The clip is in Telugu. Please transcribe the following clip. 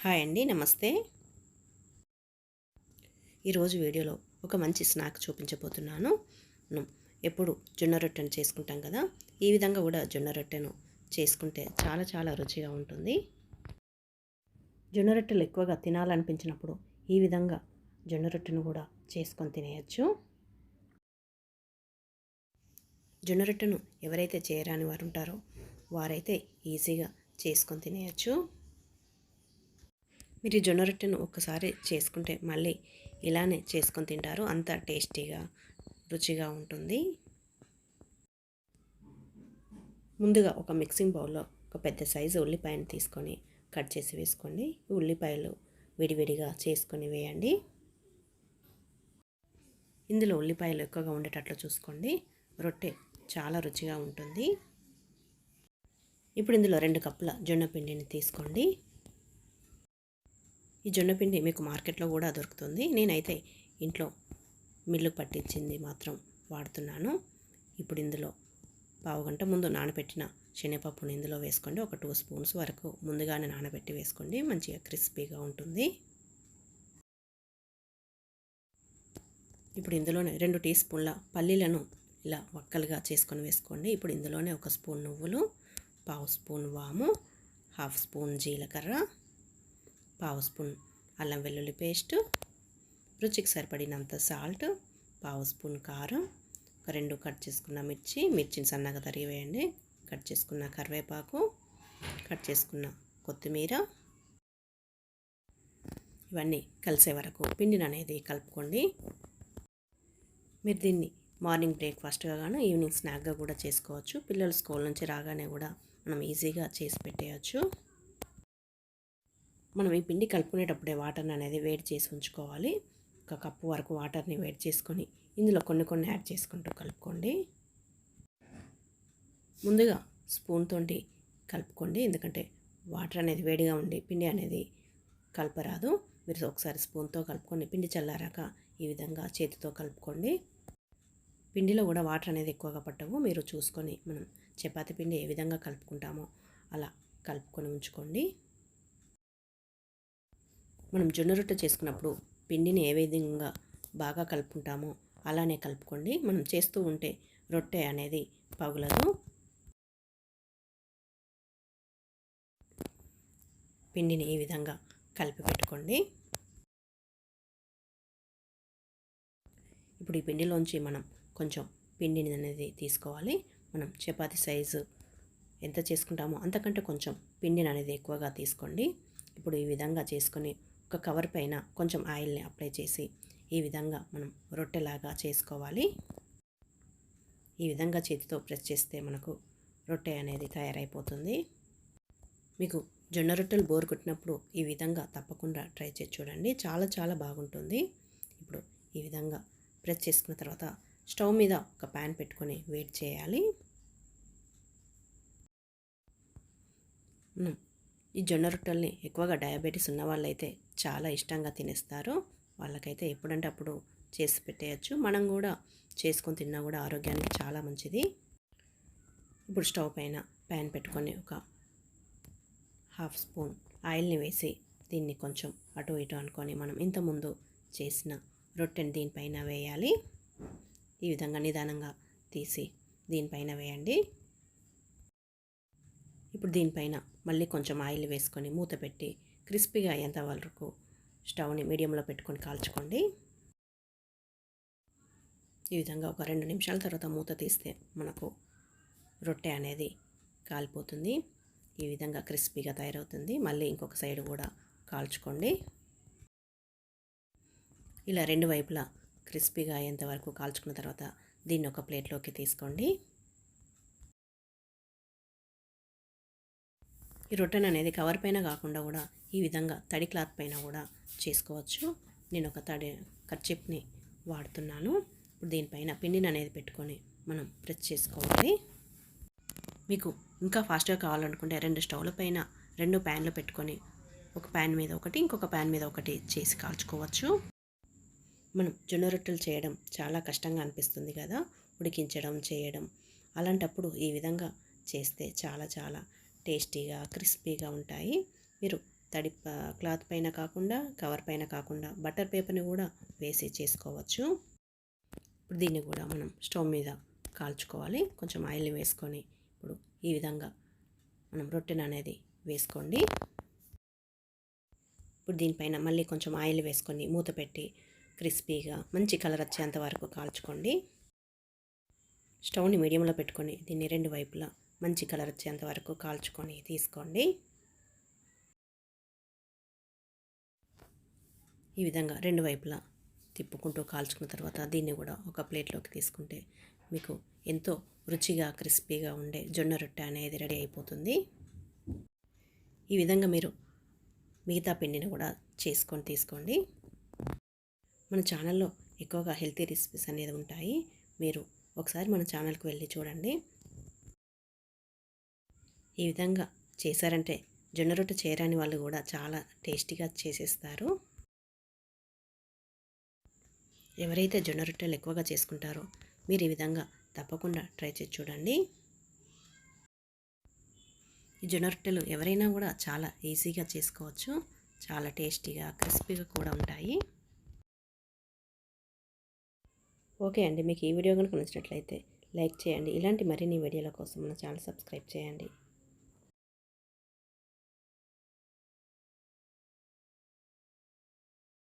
హాయ్ అండి నమస్తే. ఈరోజు వీడియోలో ఒక మంచి స్నాక్ చూపించబోతున్నాను. ఎప్పుడు జొన్న రొట్టెను చేసుకుంటాం కదా ఈ విధంగా కూడా జొన్న రొట్టెను చేసుకుంటే చాలా చాలా రుచిగా ఉంటుంది. జొన్న రొట్టెలు ఎక్కువగా తినాలనిపించినప్పుడు ఈ విధంగా జొన్న రొట్టెను కూడా చేసుకొని తినేయచ్చు. జొన్న రొట్టెను ఎవరైతే చేయరాని వారు ఉంటారో వారైతే ఈజీగా చేసుకొని తినేయచ్చు. మీరు జొన్న రొట్టెను ఒక్కసారి చేసుకుంటే మళ్ళీ ఇలానే చేసుకొని తింటారు. అంత టేస్టీగా రుచిగా ఉంటుంది. ముందుగా ఒక మిక్సింగ్ బౌల్లో ఒక పెద్ద సైజు ఉల్లిపాయను తీసుకొని కట్ చేసి వేసుకోండి. ఉల్లిపాయలు విడివిడిగా చేసుకొని వేయండి. ఇందులో ఉల్లిపాయలు ఎక్కువగా ఉండేటట్లు చూసుకోండి. రొట్టె చాలా రుచిగా ఉంటుంది. ఇప్పుడు ఇందులో రెండు కప్పుల జొన్న పిండిని తీసుకోండి. ఈ జొన్నపిండి మీకు మార్కెట్లో కూడా దొరుకుతుంది. నేనైతే ఇంట్లో మిల్లు పట్టించింది మాత్రం వాడుతున్నాను. ఇప్పుడు ఇందులో పావు గంట ముందు నానబెట్టిన శనగపప్పుని ఇందులో వేసుకోండి. ఒక టూ స్పూన్స్ వరకు ముందుగానే నానబెట్టి వేసుకోండి. మంచిగా క్రిస్పీగా ఉంటుంది. ఇప్పుడు ఇందులోనే రెండు టీ స్పూన్ల పల్లీలను ఇలా వక్కలుగా చేసుకొని వేసుకోండి. ఇప్పుడు ఇందులోనే ఒక స్పూన్ నువ్వులు పావు స్పూన్ వాము హాఫ్ స్పూన్ జీలకర్ర పావు స్పూన్ అల్లం వెల్లుల్లి పేస్ట్ రుచికి సరిపడినంత సాల్ట్ పావు స్పూన్ కారం ఒక రెండు కట్ చేసుకున్న మిర్చి మిర్చిని సన్నగా తరిగివేయండి కట్ చేసుకున్న కరివేపాకు కట్ చేసుకున్న కొత్తిమీర. ఇవన్నీ కలిసే వరకు పిండిని అనేది కలుపుకోండి. మీరు దీన్ని మార్నింగ్ బ్రేక్ఫాస్ట్గా కానీ ఈవినింగ్ స్నాక్గా కూడా చేసుకోవచ్చు. పిల్లలు స్కూల్ నుంచి రాగానే కూడా మనం ఈజీగా చేసి పెట్టేయచ్చు. మనం ఈ పిండి కలుపుకునేటప్పుడే వాటర్ని అనేది వేడి చేసి ఉంచుకోవాలి. ఒక కప్పు వరకు వాటర్ని వేడి చేసుకొని ఇందులో కొన్ని కొన్ని యాడ్ చేసుకుంటూ కలుపుకోండి. ముందుగా స్పూన్తో కలుపుకోండి. ఎందుకంటే వాటర్ అనేది వేడిగా ఉండి పిండి అనేది కలపరాదు. మీరు ఒకసారి స్పూన్తో కలుపుకోండి పిండి చల్లారాక ఈ విధంగా చేతితో కలుపుకోండి. పిండిలో కూడా వాటర్ అనేది ఎక్కువగా పట్టవు. మీరు చూసుకొని మనం చపాతి పిండి ఏ విధంగా కలుపుకుంటామో అలా కలుపుకొని ఉంచుకోండి. మనం జొన్న రొట్టె చేసుకున్నప్పుడు పిండిని ఏ విధంగా బాగా కలుపుకుంటామో అలానే కలుపుకోండి. మనం చేస్తూ ఉంటే రొట్టె అనేది పగులదు. పిండిని ఈ విధంగా కలిపి పెట్టుకోండి. ఇప్పుడు ఈ పిండిలోంచి మనం కొంచెం పిండిని అనేది తీసుకోవాలి. మనం చపాతి సైజు ఎంత చేసుకుంటామో అంతకంటే కొంచెం పిండిని అనేది ఎక్కువగా తీసుకోండి. ఇప్పుడు ఈ విధంగా చేసుకొని ఒక కవర్ పైన కొంచెం ఆయిల్ని అప్లై చేసి ఈ విధంగా మనం రొట్టెలాగా చేసుకోవాలి. ఈ విధంగా చేతితో ప్రెస్ చేస్తే మనకు రొట్టె అనేది తయారైపోతుంది. మీకు జొన్న రొట్టెలు బోర్ కొట్టినప్పుడు ఈ విధంగా తప్పకుండా ట్రై చేసి చూడండి. చాలా చాలా బాగుంటుంది. ఇప్పుడు ఈ విధంగా ప్రెస్ చేసుకున్న తర్వాత స్టవ్ మీద ఒక ప్యాన్ పెట్టుకొని వేడి చేయాలి. ఈ జొన్న రొట్టెల్ని ఎక్కువగా డయాబెటీస్ ఉన్న వాళ్ళైతే చాలా ఇష్టంగా తినేస్తారు. వాళ్ళకైతే ఎప్పుడంటే అప్పుడు చేసి పెట్టేయచ్చు. మనం కూడా చేసుకొని తిన్నా కూడా ఆరోగ్యానికి చాలా మంచిది. ఇప్పుడు స్టవ్ పైన ప్యాన్ పెట్టుకొని ఒక హాఫ్ స్పూన్ ఆయిల్ని వేసి దీన్ని కొంచెం అటు ఇటు అనుకొని మనం ఇంతకుముందు చేసిన రొట్టెని దీనిపైన వేయాలి. ఈ విధంగా నిదానంగా తీసి దీనిపైన వేయండి. ఇప్పుడు దీనిపైన మళ్ళీ కొంచెం ఆయిల్ వేసుకొని మూత పెట్టి క్రిస్పీగా అయ్యేంత వరకు స్టవ్ని మీడియంలో పెట్టుకొని కాల్చుకోండి. ఈ విధంగా ఒక రెండు నిమిషాల తర్వాత మూత తీస్తే మనకు రొట్టె అనేది కాలిపోతుంది. ఈ విధంగా క్రిస్పీగా తయారవుతుంది. మళ్ళీ ఇంకొక సైడ్ కూడా కాల్చుకోండి. ఇలా రెండు వైపులా క్రిస్పీగా అయ్యేంత వరకు కాల్చుకున్న తర్వాత దీన్ని ఒక ప్లేట్లోకి తీసుకోండి. ఈ రొట్టెన్ అనేది కవర్ పైన కాకుండా కూడా ఈ విధంగా తడి క్లాత్ పైన కూడా చేసుకోవచ్చు. నేను ఒక తడి కర్చిప్ని వాడుతున్నాను. ఇప్పుడు దీనిపైన పిండిని అనేది పెట్టుకొని మనం ప్రెస్ చేసుకోవాలి. మీకు ఇంకా ఫాస్ట్గా కావాలనుకుంటే రెండు స్టవ్ల పైన రెండు ప్యాన్లు పెట్టుకొని ఒక ప్యాన్ మీద ఒకటి ఇంకొక ప్యాన్ మీద ఒకటి చేసి కాల్చుకోవచ్చు. మనం జొన్న రొట్టెలు చేయడం చాలా కష్టంగా అనిపిస్తుంది కదా? ఉడికించడం చేయడం అలాంటప్పుడు ఈ విధంగా చేస్తే చాలా చాలా టేస్టీగా క్రిస్పీగా ఉంటాయి. మీరు తడి క్లాత్ పైన కాకుండా కవర్ పైన కాకుండా బటర్ పేపర్ని కూడా వేసి చేసుకోవచ్చు. ఇప్పుడు దీన్ని కూడా మనం స్టవ్ మీద కాల్చుకోవాలి. కొంచెం ఆయిల్ వేసుకొని ఇప్పుడు ఈ విధంగా మనం రొట్టెను అనేది వేసుకోండి. ఇప్పుడు దీనిపైన మళ్ళీ కొంచెం ఆయిల్ వేసుకొని మూత పెట్టి క్రిస్పీగా మంచి కలర్ వచ్చేంత వరకు కాల్చుకోండి. స్టవ్ని మీడియంలో పెట్టుకొని దీన్ని రెండు వైపులా మంచి కలర్ వచ్చేంత వరకు కాల్చుకొని తీసుకోండి. ఈ విధంగా రెండు వైపులా తిప్పుకుంటూ కాల్చుకున్న తర్వాత దీన్ని కూడా ఒక ప్లేట్లోకి తీసుకుంటే మీకు ఎంతో రుచిగా క్రిస్పీగా ఉండే జొన్న రొట్టె అనేది రెడీ అయిపోతుంది. ఈ విధంగా మీరు మిగతా పిండిని కూడా చేసుకొని తీసుకోండి. మన ఛానల్లో ఎక్కువగా హెల్తీ రెసిపీస్ అనేది ఉంటాయి. మీరు ఒకసారి మన ఛానల్కి వెళ్ళి చూడండి. ఈ విధంగా చేశారంటే జొన్న రొట్టె చేయరాని వాళ్ళు కూడా చాలా టేస్టీగా చేసేస్తారు. ఎవరైతే జొన్న రొట్టెలు ఎక్కువగా చేసుకుంటారో మీరు ఈ విధంగా తప్పకుండా ట్రై చేసి చూడండి. ఈ జొన్న రొట్టెలు ఎవరైనా కూడా చాలా ఈజీగా చేసుకోవచ్చు. చాలా టేస్టీగా క్రిస్పీగా కూడా ఉంటాయి. ఓకే అండి మీకు ఈ వీడియో కనుక నచ్చినట్లయితే లైక్ చేయండి. ఇలాంటి మరిన్ని వీడియోల కోసం మన ఛానల్ సబ్స్క్రైబ్ చేయండి.